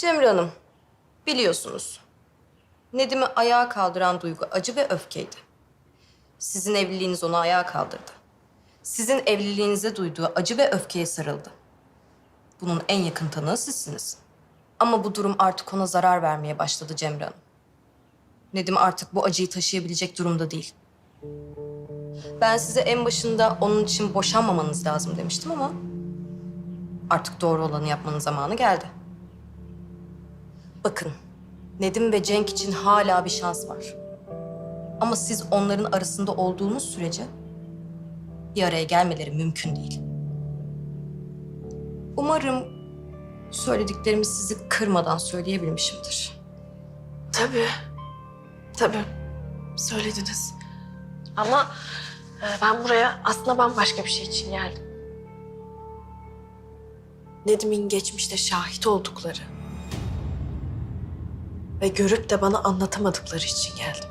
Cemre Hanım, biliyorsunuz. Nedim'i ayağa kaldıran duygu acı ve öfkeydi. Sizin evliliğiniz onu ayağa kaldırdı. Sizin evliliğinize duyduğu acı ve öfkeye sarıldı. Bunun en yakın tanığı sizsiniz. Ama bu durum artık ona zarar vermeye başladı Cemre Hanım. Nedim artık bu acıyı taşıyabilecek durumda değil. Ben size en başında onun için boşanmamanız lazım demiştim ama... ...artık doğru olanı yapmanın zamanı geldi. Bakın, Nedim ve Cenk için hala bir şans var. Ama siz onların arasında olduğunuz sürece... ...bir araya gelmeleri mümkün değil. Umarım söylediklerimi sizi kırmadan söyleyebilmişimdir. Tabii. Tabii. Söylediniz. Ama e, ben buraya aslında bambaşka bir şey için geldim. Nedim'in geçmişte şahit oldukları ve görüp de bana anlatamadıkları için geldim.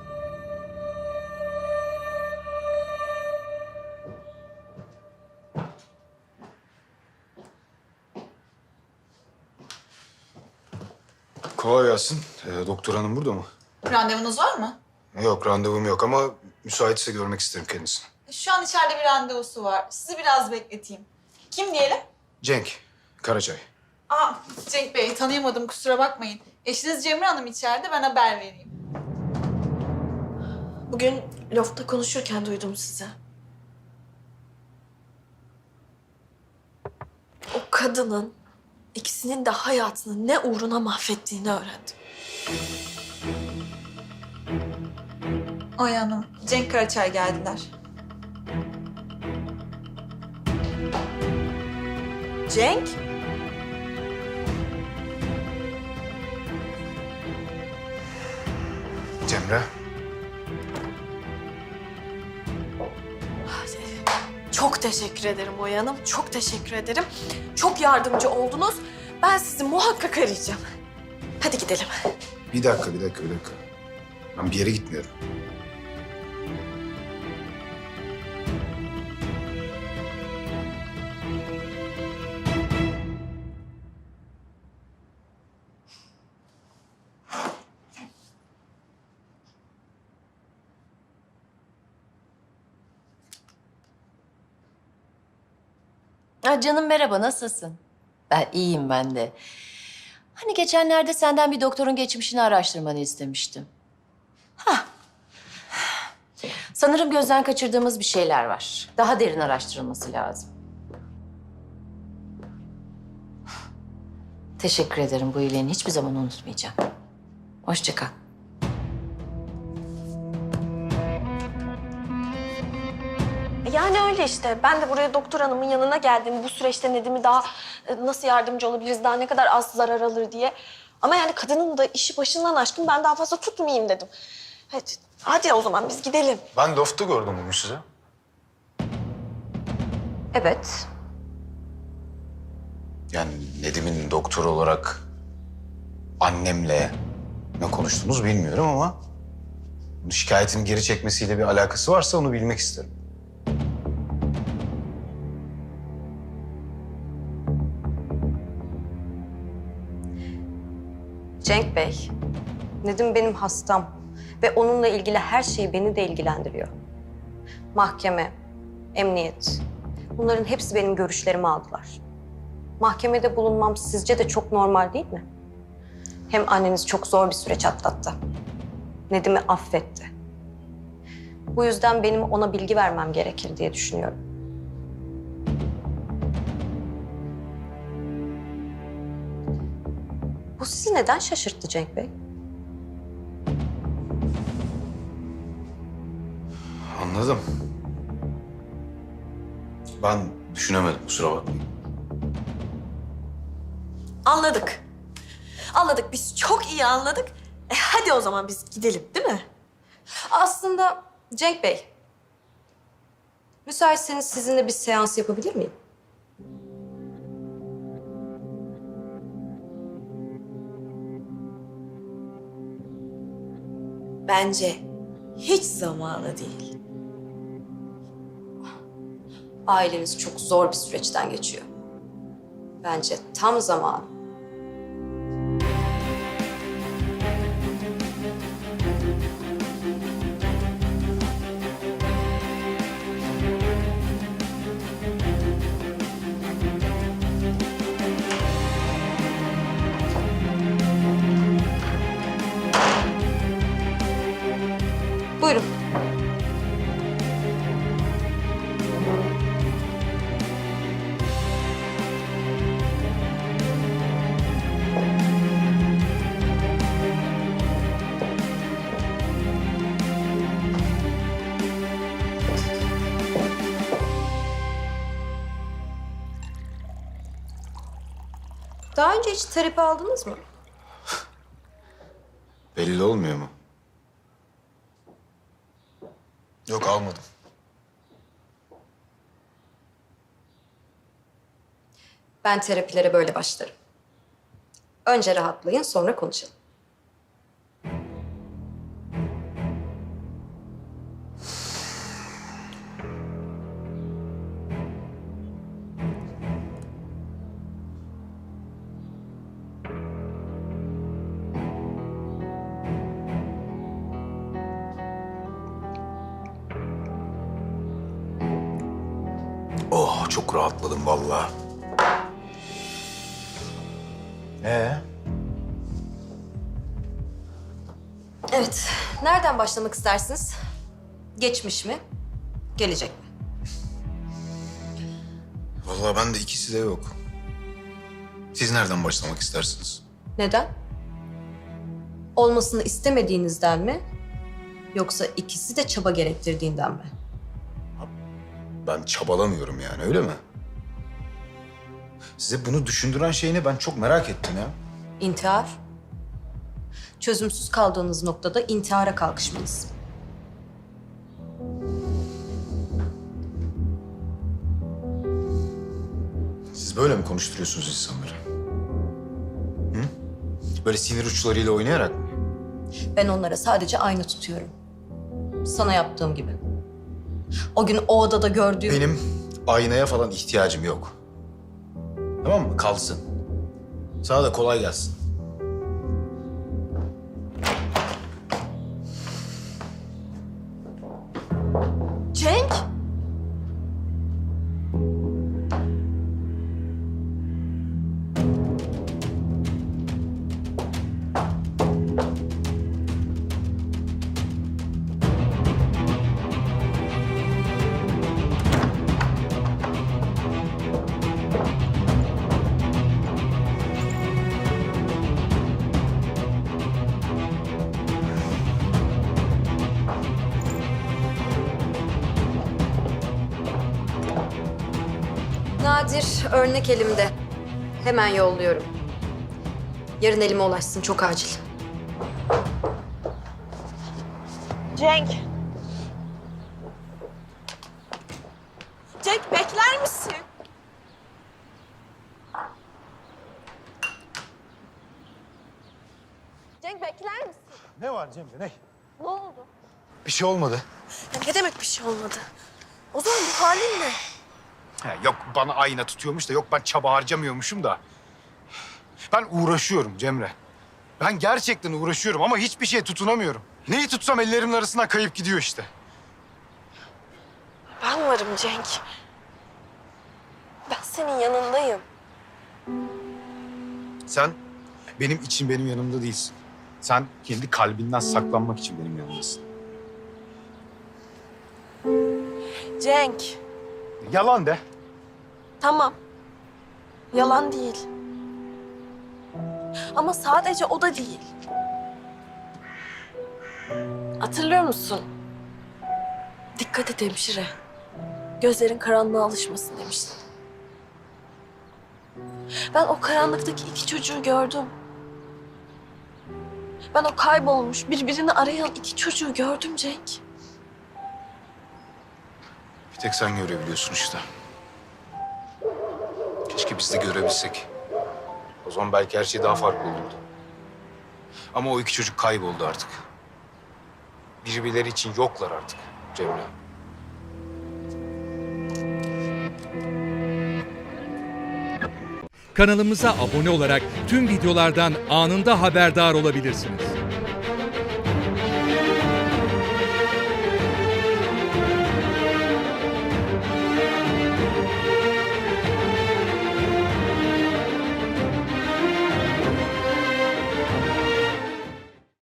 Kolay gelsin. Ee, doktor hanım burada mı? Randevunuz var mı? Yok randevum yok ama müsaitse görmek isterim kendisini. Şu an içeride bir randevusu var. Sizi biraz bekleteyim. Kim diyelim? Cenk, Karacay. Aa, Cenk Bey tanıyamadım kusura bakmayın. Eşiniz Cemre Hanım içeride ben haber vereyim. Bugün lofta konuşurken duydum sizi. O kadının ikisinin de hayatını ne uğruna mahvettiğini öğrendim. Oya Hanım, Cenk Karaçay geldiler. Cenk? Cemre. Çok teşekkür ederim Oya Hanım. Çok teşekkür ederim. Çok yardımcı oldunuz. Ben sizi muhakkak arayacağım. Hadi gidelim. Bir dakika, bir dakika, bir dakika. Ben bir yere gitmiyorum. Ha, canım merhaba, nasılsın? Ben iyiyim ben de. Hani geçenlerde senden bir doktorun geçmişini araştırmanı istemiştim. Hah. Sanırım gözden kaçırdığımız bir şeyler var. Daha derin araştırılması lazım. Teşekkür ederim bu iyiliğini hiçbir zaman unutmayacağım. Hoşça kal. Yani öyle işte. Ben de buraya doktor hanımın yanına geldim. Bu süreçte Nedim'i daha e, nasıl yardımcı olabiliriz, daha ne kadar az zarar alır diye. Ama yani kadının da işi başından aşkın ben daha fazla tutmayayım dedim. Hadi, hadi o zaman biz gidelim. Ben lofta gördüm bugün sizi. Evet, Yani Nedim'in doktor olarak annemle ne konuştunuz bilmiyorum ama... ...bunun şikayetini geri çekmesiyle bir alakası varsa onu bilmek isterim. Cenk Bey. Nedim benim hastam ve onunla ilgili her şey beni de ilgilendiriyor. Mahkeme, emniyet, bunların hepsi benim görüşlerimi aldılar. Mahkemede bulunmam sizce de çok normal değil mi? Hem anneniz çok zor bir süreç atlattı. Nedim'i affetti. Bu yüzden benim ona bilgi vermem gerekir diye düşünüyorum. Bu sizi neden şaşırttı Cenk Bey? Anladım. Ben düşünemedim kusura bakmayın. Anladık. Anladık. Biz çok iyi anladık. E hadi o zaman biz gidelim değil mi? Aslında Cenk Bey, müsaitseniz sizinle bir seans yapabilir miyim? Bence hiç zamanı değil. Aileniz çok zor bir süreçten geçiyor. Bence tam zamanı. Daha önce hiç terapi aldınız mı? Belli olmuyor mu? Yok almadım. Ben terapilere böyle başlarım. Önce rahatlayın, sonra konuşalım. Oh çok rahatladım vallahi. Ee? Evet, nereden başlamak istersiniz? Geçmiş mi? Gelecek mi? Vallahi ben de ikisi de yok. Siz nereden başlamak istersiniz? Neden? Olmasını istemediğinizden mi? Yoksa ikisi de çaba gerektirdiğinden mi? Ben çabalamıyorum yani öyle mi? Size bunu düşündüren şey ne? Ben çok merak ettim ya. İntihar. Çözümsüz kaldığınız noktada intihara kalkışmanız. Siz böyle mi konuşturuyorsunuz insanları? Hı? Böyle sinir uçlarıyla oynayarak mı? Ben onlara sadece aynı tutuyorum. Sana yaptığım gibi. O gün o odada gördüğüm... Benim aynaya falan ihtiyacım yok. Tamam mı? Kalsın. Sana da kolay gelsin. Nadir örnek elimde. Hemen yolluyorum. Yarın elime ulaşsın çok acil. Cenk! Cenk bekler misin? Cenk bekler misin? Ne var Cemre ne? Ne oldu? Bir şey olmadı. Ya ne demek bir şey olmadı? O zaman bu halin ne? Ha, yok bana ayna tutuyormuş da yok ben çaba harcamıyormuşum da. Ben uğraşıyorum Cemre. Ben gerçekten uğraşıyorum ama hiçbir şeye tutunamıyorum. Neyi tutsam ellerimin arasından kayıp gidiyor işte. Ben varım Cenk. Ben senin yanındayım. Sen benim için benim yanımda değilsin. Sen kendi kalbinden saklanmak için benim yanımdasın. Cenk, Yalan de. Tamam. Yalan değil. Ama sadece o da değil. Hatırlıyor musun? Dikkat et hemşire. Gözlerin karanlığa alışmasın demiştin. Ben o karanlıktaki iki çocuğu gördüm. Ben o kaybolmuş, birbirini arayan iki çocuğu gördüm Cenk. Bir tek sen görebiliyorsun işte. Keşke biz de görebilsek. O zaman belki her şey daha farklı olurdu. Ama o iki çocuk kayboldu artık. Birbirleri için yoklar artık Cemre. Kanalımıza abone olarak tüm videolardan anında haberdar olabilirsiniz.